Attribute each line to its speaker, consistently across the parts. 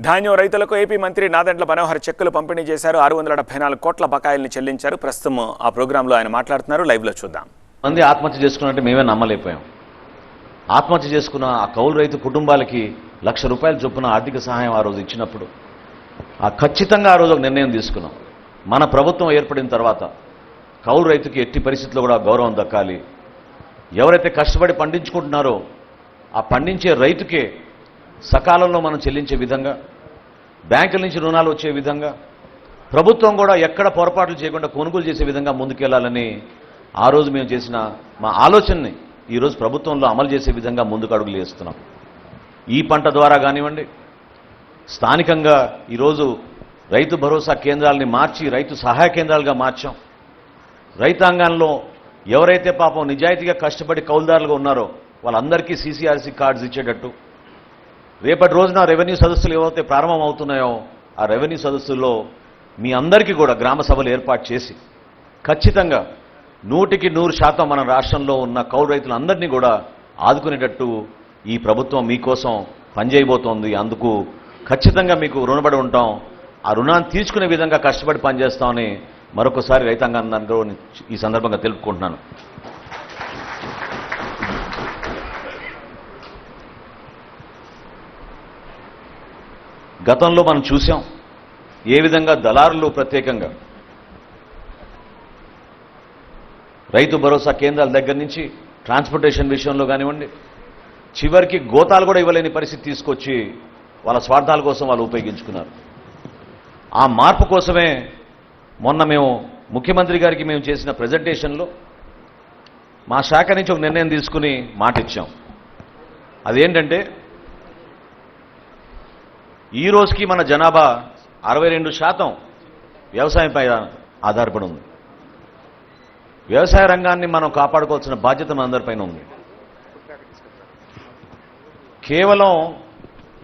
Speaker 1: ధాన్యం రైతులకు ఏపీ మంత్రి నాదెండ్ల మనోహర్ చెక్కులు పంపిణీ చేశారు. ఆరు వందల డెబ్బై నాలుగు కోట్ల బకాయిల్ని చెల్లించారు. ప్రస్తుతం ఆ ప్రోగ్రాంలో ఆయన మాట్లాడుతున్నారు. లైవ్లో చూద్దాం.
Speaker 2: మంది ఆత్మహత్య చేసుకున్నట్టే మేమే నమ్మలేకపోయాం. ఆత్మహత్య చేసుకున్న ఆ కౌలు రైతు కుటుంబాలకి లక్ష రూపాయల చొప్పున ఆర్థిక సహాయం ఆ రోజు ఇచ్చినప్పుడు ఆ ఖచ్చితంగా ఆ రోజు ఒక నిర్ణయం తీసుకున్నాం. మన ప్రభుత్వం ఏర్పడిన తర్వాత కౌలు రైతుకి ఎట్టి పరిస్థితుల్లో కూడా గౌరవం దక్కాలి. ఎవరైతే కష్టపడి పండించుకుంటున్నారో ఆ పండించే రైతుకే సకాలంలో మనం చెల్లించే విధంగా బ్యాంకుల నుంచి రుణాలు వచ్చే విధంగా ప్రభుత్వం కూడా ఎక్కడ పొరపాట్లు చేయకుండా కొనుగోలు చేసే విధంగా ముందుకెళ్ళాలని ఆ రోజు మేము చేసిన మా ఆలోచనని ఈరోజు ప్రభుత్వంలో అమలు చేసే విధంగా ముందుకు అడుగులు వేస్తున్నాం. ఈ పంట ద్వారా కానివ్వండి స్థానికంగా ఈరోజు రైతు భరోసా కేంద్రాలని మార్చి రైతు సహాయ కేంద్రాలుగా మార్చాం. రైతాంగంలో ఎవరైతే పాపం నిజాయితీగా కష్టపడి కౌలుదారులుగా ఉన్నారో వాళ్ళందరికీ సీసీఆర్సీ కార్డ్స్ ఇచ్చేటట్టు రేపటి రోజున రెవెన్యూ సదస్సులు ఏవైతే ప్రారంభం అవుతున్నాయో ఆ రెవెన్యూ సదస్సుల్లో మీ అందరికీ కూడా గ్రామ సభలు ఏర్పాటు చేసి ఖచ్చితంగా నూటికి నూరు శాతం మన రాష్ట్రంలో ఉన్న కౌలు రైతులందరినీ కూడా ఆదుకునేటట్టు ఈ ప్రభుత్వం మీకోసం పనిచేయబోతోంది. అందుకు ఖచ్చితంగా మీకు రుణపడి ఉంటాం. ఆ రుణాన్ని తీర్చుకునే విధంగా కష్టపడి పనిచేస్తామని మరొకసారి రైతాంగాన్ని ఈ సందర్భంగా తెలుపుకుంటున్నాను. గతంలో మనం చూసాం ఏ విధంగా దళారులు ప్రత్యేకంగా రైతు భరోసా కేంద్రాల దగ్గర నుంచి ట్రాన్స్పోర్టేషన్ విషయంలో కానివ్వండి చివరికి గోతాలు కూడా ఇవ్వలేని పరిస్థితి తీసుకొచ్చి వాళ్ళ స్వార్థాల కోసం వాళ్ళు ఉపయోగించుకున్నారు. ఆ మార్పు కోసమే మొన్న మేము ముఖ్యమంత్రి గారికి మేము చేసిన ప్రజెంటేషన్లో మా శాఖ నుంచి ఒక నిర్ణయం తీసుకుని మాట ఇచ్చాం అదేంటంటే ఈ రోజుకి మన జనాభా అరవై రెండు శాతం వ్యవసాయంపై ఆధారపడి ఉంది. వ్యవసాయ రంగాన్ని మనం కాపాడుకోవాల్సిన బాధ్యత మనందరిపైన ఉంది. కేవలం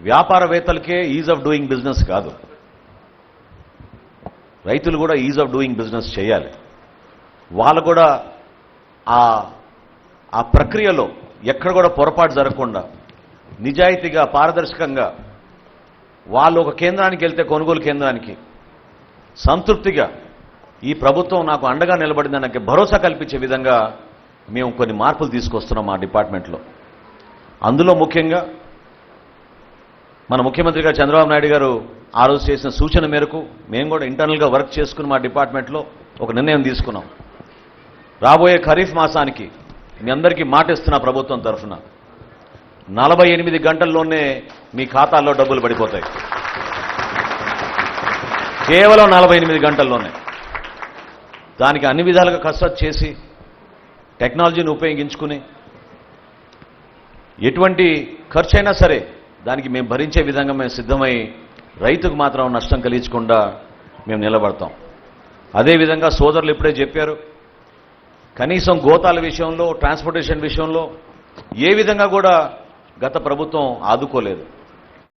Speaker 2: వ్యాపారవేత్తలకే ఈజ్ ఆఫ్ డూయింగ్ బిజినెస్ కాదు. రైతులు కూడా ఈజ్ ఆఫ్ డూయింగ్ బిజినెస్ చేయాలి. వాళ్ళు కూడా ఆ ఆ ప్రక్రియలో ఎక్కడ కూడా పొరపాటు జరగకుండా నిజాయితీగా పారదర్శకంగా వాళ్ళు ఒక కేంద్రానికి వెళ్తే కొనుగోలు కేంద్రానికి. సంతృప్తిగా ఈ ప్రభుత్వం నాకు అండగా నిలబడిందని నాకు భరోసా కల్పించే విధంగా మేము కొన్ని మార్పులు తీసుకొస్తున్నాం మా డిపార్ట్మెంట్లో. అందులో ముఖ్యంగా మన ముఖ్యమంత్రి గారు చంద్రబాబు నాయుడు గారు ఆ రోజు చేసిన సూచన మేరకు మేము కూడా ఇంటర్నల్గా వర్క్ చేసుకుని మా డిపార్ట్మెంట్లో ఒక నిర్ణయం తీసుకున్నాం. రాబోయే ఖరీఫ్ మాసానికి మీ అందరికీ మాట ఇస్తున్నా ప్రభుత్వం తరఫున నలభై ఎనిమిది గంటల్లోనే మీ ఖాతాల్లో డబ్బులు పడిపోతాయి. కేవలం నలభై ఎనిమిది గంటల్లోనే. దానికి అన్ని విధాలుగా కసరత్ చేసి టెక్నాలజీని ఉపయోగించుకుని ఎటువంటి ఖర్చు అయినా సరే దానికి మేము భరించే విధంగా మేము సిద్ధమై రైతుకు మాత్రం నష్టం కలిగించకుండా మేము నిలబడతాం. అదేవిధంగా సోదరులు ఇప్పుడే చెప్పారు కనీసం గోతాల విషయంలో ట్రాన్స్పోర్టేషన్ విషయంలో ఏ విధంగా కూడా గత ప్రభుత్వం ఆదుకోలేదు.